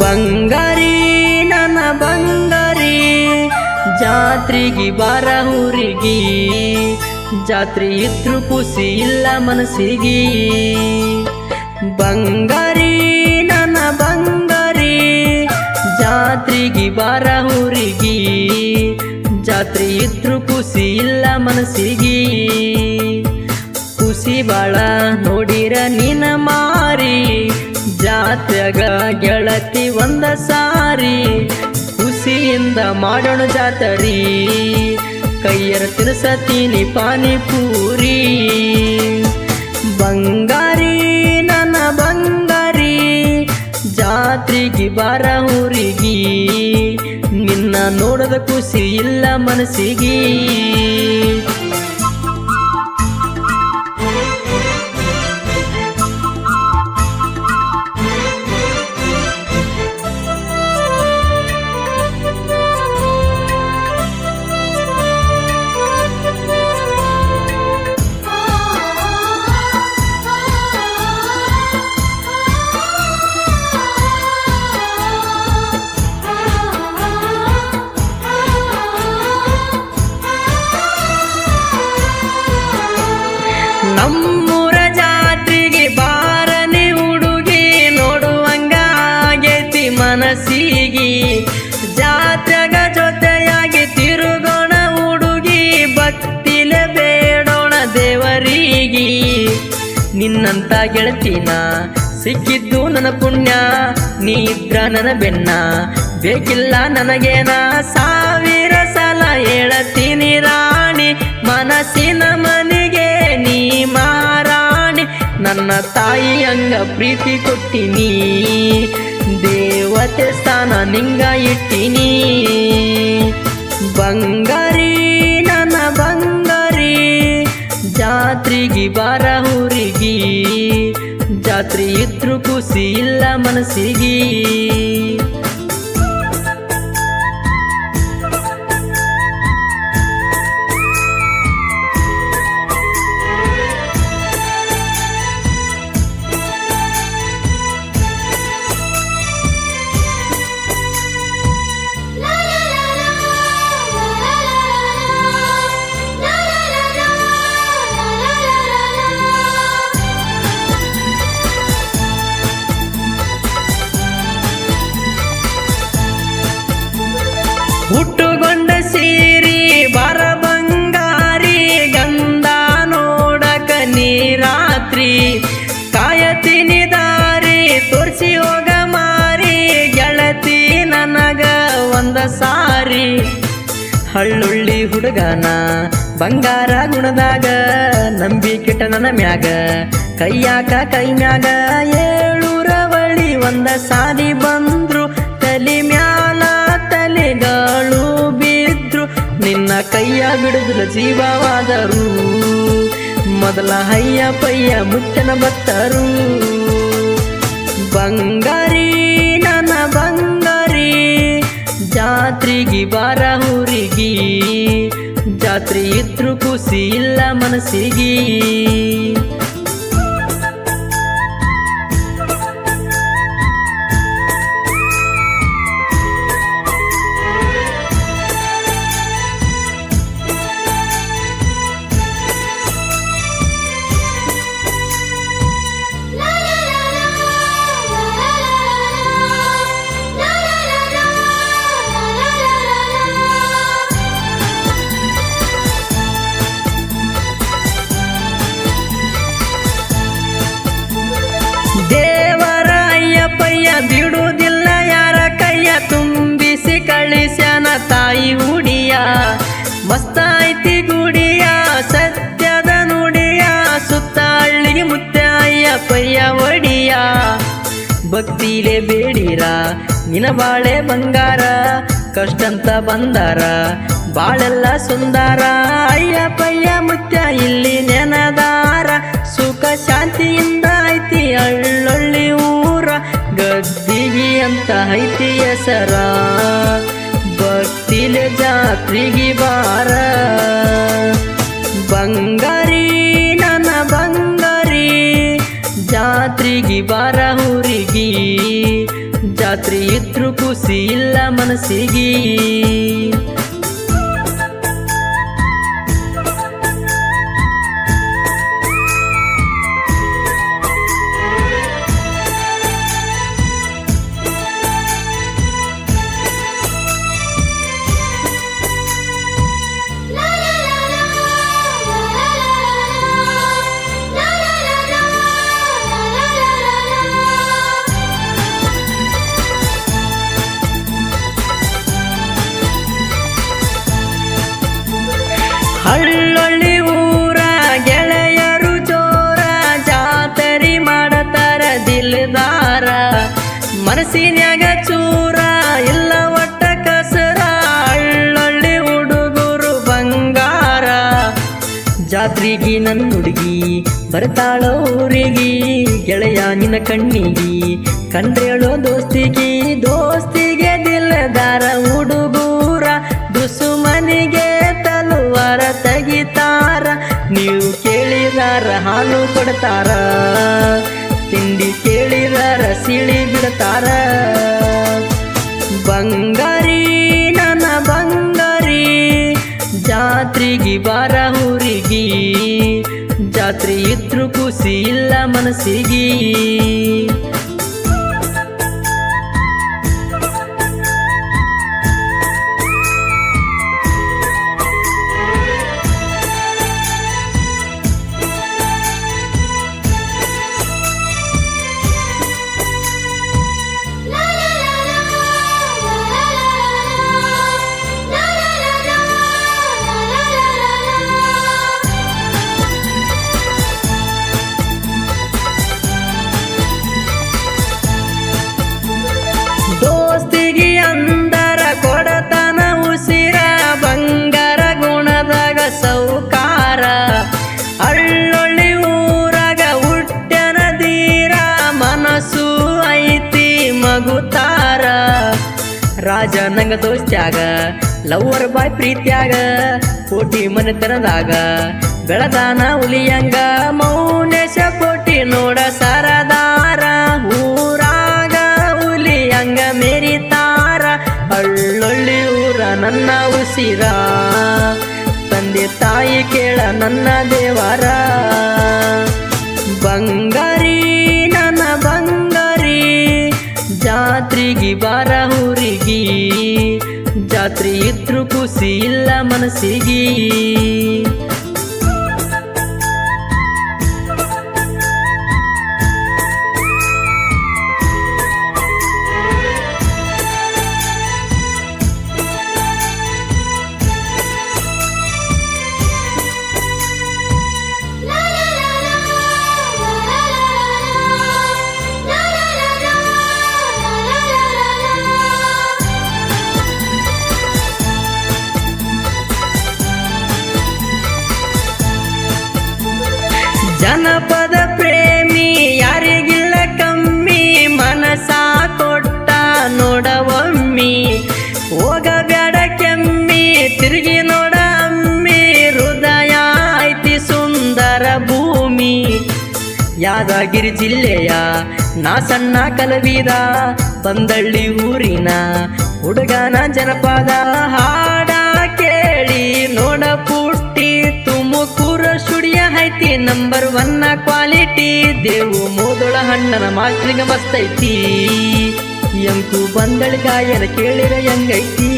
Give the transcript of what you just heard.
ಬಂಗಾರಿ, ನನ್ನ ಬಂಗಾರಿ, ಜಾತ್ರೆಗೆ ಬಾರ ಹುರಿಗಿ ಜಾತ್ರೆ ಇದ್ರು ಖುಷಿ ಇಲ್ಲ ಮನಸ್ಸಿಗೆ. ಬಂಗಾರಿ, ನನ್ನ ಬಂಗಾರಿ, ಜಾತ್ರಿಗಿ ಬಾರ ಹುರಿಗಿ ಜಾತ್ರೆ ಇದ್ರು ಖುಷಿ ಇಲ್ಲ ಮನಸ್ಸಿಗೆ. ಖುಷಿ ಬಾಳ ನೋಡಿರ ನಿನ್ನ ಮಾರಿ ಜಾತ್ರೆಗ ಗೆಳತಿ ಒಂದ ಸಾರಿ ಖುಷಿಯಿಂದ ಮಾಡೋಣ ಜಾತರಿ. ಕೈಯರ ತಿನ್ಸತೀನಿ ಪಾನಿಪೂರಿ. ಬಂಗಾರಿ, ನನ್ನ ಬಂಗಾರಿ, ಜಾತ್ರೆಗೆ ಬಾರ ಊರಿಗಿ. ನಿನ್ನ ನೋಡದ ಖುಷಿ ಇಲ್ಲ ಮನಸ್ಸಿಗೆ. ನಮ್ಮೂರ ಜಾತ್ರೆಗೆ ಬಾರನೆ ಹುಡುಗಿ ನೋಡುವಂಗ ಆಗೈತಿ ಮನಸ್ಸಿಗೆ. ಜಾತ್ರೆಗ ಜೊತೆಯಾಗಿ ತಿರುಗೋಣ ಹುಡುಗಿ ಭಕ್ತಿಲೆ ಬೇಡೋಣ ದೇವರಿಗೆ. ನಿನ್ನಂತ ಗೆಳತಿನ ಸಿಕ್ಕಿದ್ದು ನನ್ನ ಪುಣ್ಯ, ನೀ ನನ್ನ ಬೆನ್ನ. ಬೇಕಿಲ್ಲ ನನಗೇನ ಸಾವಿರ ಸಲ ಹೇಳತೀನಿ ರಾಣಿ, ಮನಸ್ಸಿನ ಮನೆಗೆ ನೀ ಮಾರಾಣಿ, ನನ್ನ ತಾಯಿ ಅಂಗ ಪ್ರೀತಿ ಕೊಟ್ಟಿನಿ. ದೇವತೆ ಸ್ಥಾನ ನಿಂಗ ಇಟ್ಟಿನಿ. ಬಂಗಾರಿ, ನನ್ನ ಬಂಗಾರಿ, ಜಾತ್ರೆಗೆ ಬಾರ ಹುರಿಗಿ ಜಾತ್ರೆ ಇದ್ರು ಖುಷಿ ಇಲ್ಲ ಮನಸ್ಸಿಗೆ. ಹುಡುಗನ ಬಂಗಾರ ಗುಣದಾಗ ನನ್ನ ಮ್ಯಾಗ, ಕೈಯಾಕ ಕೈ ಮ್ಯಾಗ ಏಳೂರ ಬಳಿ ಒಂದ ಸಾರಿ ಬಂದ್ರು, ತಲಿ ಮ್ಯಾಲ ತಲೆಗಳು ಬಿದ್ರು, ನಿನ್ನ ಕೈಯ ಬಿಡುದ್ರ ಜೀವವಾದರು, ಮೊದಲ ಹಯ್ಯ ಪಯ್ಯ ಮುಟ್ಟನ ಬತ್ತರು. ಬಂಗಾರಿ, ನನ್ನ ಬಂಗಾರಿ, ಜಾತ್ರೆಗೆ ಬಾರ ಜಾತ್ರೆ ಇದ್ರು ಖುಷಿ ಇಲ್ಲ ಮನಸ್ಸಿಗೆ. ಅಯ್ಯಪ್ಪಯ್ಯ ಬಿಡುವುದಿಲ್ಲ, ಯಾರ ಕೈಯ ತುಂಬಿಸಿ ಕಳಿಸ್ಯಾನ ತಾಯಿ ಉಡಿಯ ಮಸ್ತಾಯ್ತಿ ಗುಡಿಯ, ಸತ್ಯದ ನುಡಿಯ ಸುತ್ತ ಹಳ್ಳಿಗೆ ಮುತ್ತಾಯ ಅಯ್ಯಪ್ಪಯ್ಯ ಒಡಿಯ. ಭಕ್ತಿಲೆ ಬೇಡಿರ ನಿನ ಬಾಳೆ ಬಂಗಾರ, ಕಷ್ಟಂತ ಬಂದಾರ, ಬಾಳೆಲ್ಲ ಸುಂದರ. ಪಯ್ಯ ಮುತ್ಯ ಇಲ್ಲಿ ಅಂತ ಐತಿ ಹೆಸರ ಭಕ್ತಿಲೆ ಜಾತ್ರೆಗೆ ಬಾರ. ಬಂಗಾರಿ, ನನ್ನ ಬಂಗಾರಿ, ಜಾತ್ರೆಗೆ ಬಾರ ಹುರಿಗಿ ಜಾತ್ರೆ ಇದ್ರು ಖುಷಿ ಇಲ್ಲ ಮನಸ್ಸಿಗೆ. ಹಳ್ಳೊಳ್ಳಿ ಊರ ಗೆಳೆಯರು ಜೋರ ಜಾತರಿ ಮಾಡತಾರ ದಿಲ್ದಾರ. ಮನಸ್ಸಿನ್ಯಾಗ ಚೂರ ಇಲ್ಲ ಒಟ್ಟ ಕಸರ. ಹಳ್ಳೊಳ್ಳಿ ಹುಡುಗರು ಬಂಗಾರ. ಜಾತ್ರಿಗಿ ನನ್ನ ಹುಡುಗಿ, ಬರ್ತಾಳೋ ಊರಿಗಿ. ಗೆಳೆಯ ನಿನ್ನ ಕಣ್ಣಿಗಿ, ಕಂಡ್ರೇಳೋ ದೋಸ್ತಿಗಿ. ದೋಸ್ತಿಗೆ ದಿಲ್ಲದಾರ ಹುಡುಗೂರ ದುಸುಮನಿಗೆ ಹಾಲು ಕೊಡ್ತಾರ ತಿಂಡಿ ಕೇಳಿದರ, ಸಿಳಿ ಬಿಡ್ತಾರ? ಬಂಗಾರಿ, ನನ್ನ ಬಂಗಾರಿ, ಜಾತ್ರೆಗೆ ಬಾರ ಹುರಿಗಿ ಜಾತ್ರೆ ಇದ್ರು ಖುಷಿ ಇಲ್ಲ ಮನಸ್ಸಿಗೆ. ನಂಗ ದೋಸ್ತ್ಯಾಗ, ಲವ್ವರ್ ಬಾಯ್ ಪ್ರೀತ್ಯಾಗ, ಕೋಟಿ ಮನೆತನದಾಗ ಬೆಳದಾನ ಹುಲಿಯಂಗ, ಮೌನೇಶ ಕೋಟಿ ನೋಡ ಸರದಾರ, ಊರಾಗ ಹುಲಿಯಂಗ ಮೇರಿತಾರ ಅಳ್ಳೊಳ್ಳಿ ಊರ ನನ್ನ ಉಸಿರ, ತಂದೆ ತಾಯಿ ಕೇಳ ನನ್ನ ದೇವರ. ಬಂಗಾರಿ, ನನ್ನ ಬಂಗಾರಿ, ಜಾತ್ರೆಗೆ ಬಾರ ಜಾತ್ರೆ ಇದ್ರು ಖುಷಿ ಇಲ್ಲ ಮನಸ್ಸಿಗೆ. ಜನಪದ ಪ್ರೇಮಿ, ಯಾರಿಗಿಲ್ಲ ಕಮ್ಮಿ, ಮನಸ ಕೊಟ್ಟ ನೋಡವಮ್ಮಿ. ಹೋಗಬೇಡ ಕೆಮ್ಮಿ, ತಿರುಗಿ ನೋಡ ಅಮ್ಮಿ. ಹೃದಯ ಐತಿ ಸುಂದರ ಭೂಮಿ. ಯಾದಗಿರಿ ಜಿಲ್ಲೆಯ ನಾ ಸಣ್ಣ ಕಲವಿದ, ಬಂದಳ್ಳಿ ಊರಿನ ಹುಡುಗನ ಜನಪದ ಹಾಡ. ಐತಿ ನಂಬರ್ ಒನ್ನ ಕ್ವಾಲಿಟಿ. ದೇವು ಮೋದೊಳ ಹಣ್ಣನ ಮಾತ್ರಿಗೆ ಮಸ್ತೈತಿ. ಎಂಕು ಬಂದಳ ಗಾಯನ ಕೇಳಿರ ಹೆಂಗೈತಿ.